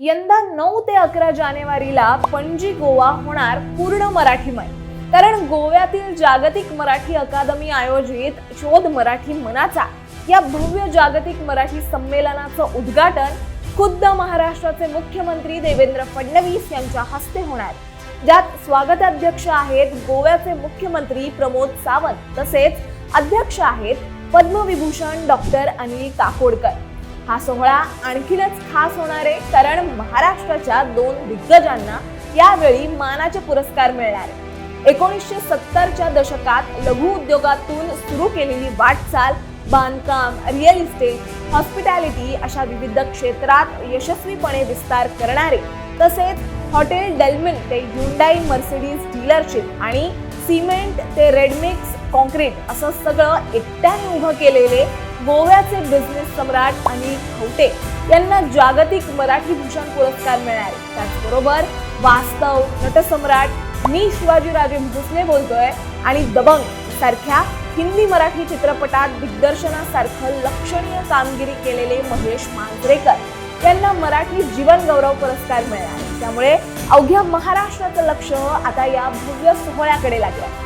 यंदा नऊ ते अकरा जानेवारीला पणजी गोवा होणार पूर्ण मराठीमय. कारण गोव्यातील जागतिक मराठी अकादमी आयोजित शोध मराठी मनाचा या भव्य जागतिक मराठी संमेलनाचं उद्घाटन खुद्द महाराष्ट्राचे मुख्यमंत्री देवेंद्र फडणवीस यांच्या हस्ते होणार. ज्यात स्वागताध्यक्ष आहेत गोव्याचे मुख्यमंत्री प्रमोद सावंत तसेच अध्यक्ष आहेत पद्मविभूषण डॉक्टर अनिल काकोडकर. हा सोहळा आणखीनच खास होणार आहे कारण महाराष्ट्राच्या दोन दिग्गजांना यावेळी मानाचे पुरस्कार मिळणार आहे. एकोणीसशे सत्तरच्या दशकात लघु उद्योगातून सुरू केलेली वाटचाल बांधकाम रिअल इस्टेट हॉस्पिटॅलिटी अशा विविध क्षेत्रात यशस्वीपणे विस्तार करणारे तसेच हॉटेल डेल्मिन ते हुंडाई मर्सिडीज डीलरशिप आणि सिमेंट ते रेडमिक्स कॉन्क्रीट असं सगळं एकट्याने उभं केलेले गोव्याचे बिझनेस सम्राट अनिल खवटे यांना जागतिक मराठी भूषण पुरस्कार मिळणार त्याचबरोबर वास्तव नटसम्राट मी शिवाजीराजे भोसले बोलतोय आणि दबंग सारख्या हिंदी मराठी चित्रपटात दिग्दर्शनासारखं लक्षणीय कामगिरी केलेले महेश मांजरेकर यांना मराठी जीवन गौरव पुरस्कार मिळणार त्यामुळे अवघ्या महाराष्ट्राचं लक्ष आता या भव्य सोहळ्याकडे लागलं